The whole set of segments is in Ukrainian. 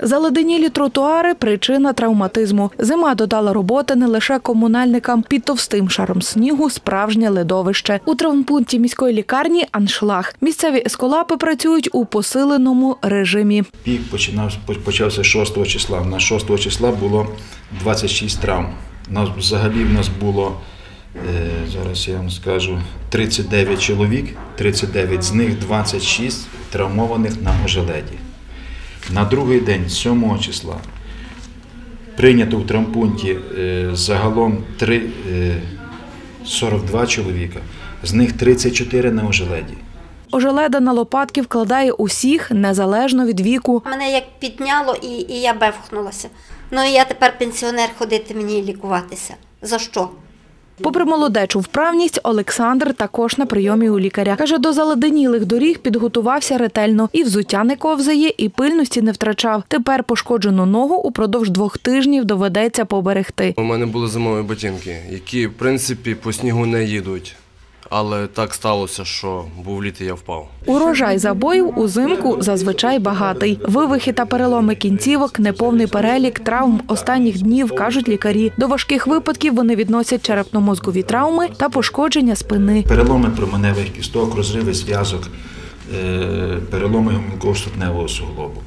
Заледенілі тротуари причина травматизму. Зима додала роботи не лише комунальникам. Під товстим шаром снігу справжнє ледовище. У травмпункті міської лікарні аншлаг. Місцеві есколапи працюють у посиленому режимі. Пік починав, почався 6 числа. На 6 числа було 26 травм. Нас взагалі в нас було, е, зараз я вам скажу, 39 чоловік, 39, з них 26 травмованих на ожеледі. На другий день, 7 числа, прийнято в травмпункті е, загалом три, е, 42 чоловіка, з них 34 на ожеледі. Ожеледа на лопатки вкладає усіх незалежно від віку. Мене як підняло і, і я бевхнулася. Ну і я тепер пенсіонер ходити мені лікуватися. За що? Попри молодечу вправність, Олександр також на прийомі у лікаря. Каже, до заледенілих доріг підготувався ретельно. І взуття не ковзає, і пильності не втрачав. Тепер пошкоджену ногу упродовж двох тижнів доведеться поберегти. У мене були зимові ботинки, які, в принципі, по снігу не їдуть. Але так сталося, що був літ і я впав. Урожай забоїв узимку зазвичай багатий. Вивихи та переломи кінцівок, неповний перелік травм останніх днів, кажуть лікарі. До важких випадків вони відносять черепно-мозкові травми та пошкодження спини. Переломи променевих кісток, розриви зв'язок, е, переломи гомілково-ступневого суглобу.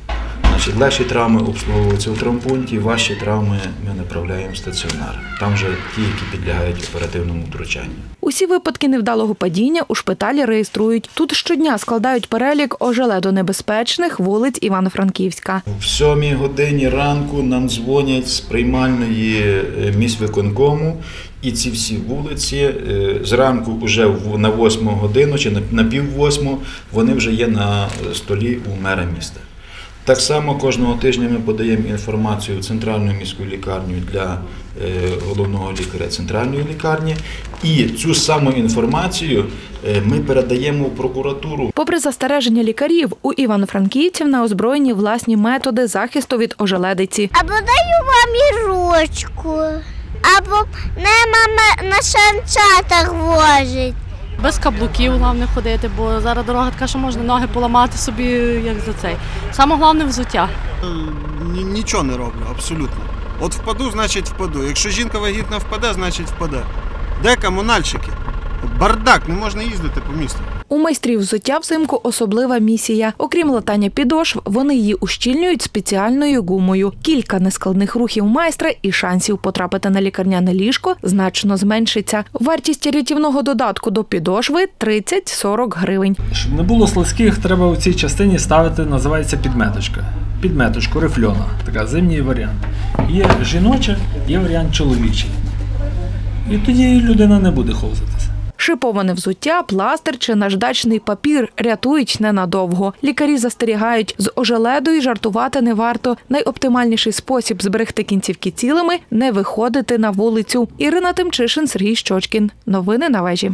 Значить, легші травми обслуговуються у травмпункті, важчі травми ми направляємо в стаціонар. Там вже ті, які підлягають оперативному втручанню. Усі випадки невдалого падіння у шпиталі реєструють. Тут щодня складають перелік ожеледонебезпечних вулиць Івано-Франківська. В сьомій годині ранку нам дзвонять з приймальної е, міськвиконкому, і ці всі вулиці е, зранку, вже на восьму годину чи на- на пів восьму, вони вже є на е, столі у мера міста. Так само кожного тижня ми подаємо інформацію в центральну міську лікарню для е, головного лікаря центральної лікарні, і цю саму інформацію е, ми передаємо в прокуратуру. Попри застереження лікарів, у івано-франківців на озброєнні власні методи захисту від ожеледиці. Або даю мамі ручку, або не мама на санчатах возить. Без каблуків головне ходити, бо зараз дорога така, що можна ноги поламати собі, як за цей. Саме головне взуття. Ні- нічого не роблю, абсолютно. От впаду, значить впаду. Якщо жінка вагітна впаде, значить впаде. Де комунальщики? Бардак, не можна їздити по місту. У майстрів взуття взимку особлива місія. Окрім латання підошв, вони її ущільнюють спеціальною гумою. Кілька нескладних рухів майстра і шансів потрапити на лікарняне ліжко значно зменшиться. Вартість рятівного додатку до підошви 30-40 гривень. Щоб не було слизьких, треба у цій частині ставити, називається підметочка. Підметочку, рифльона, така зимній варіант. Є жіноча, є варіант чоловічий. І тоді людина не буде ховзатися. Шиповане взуття, пластир чи наждачний папір рятують ненадовго. Лікарі застерігають, з ожеледою жартувати не варто. Найоптимальніший спосіб зберегти кінцівки цілими не виходити на вулицю. Ірина Тимчишин, Сергій Щочкін. Новини на вежі.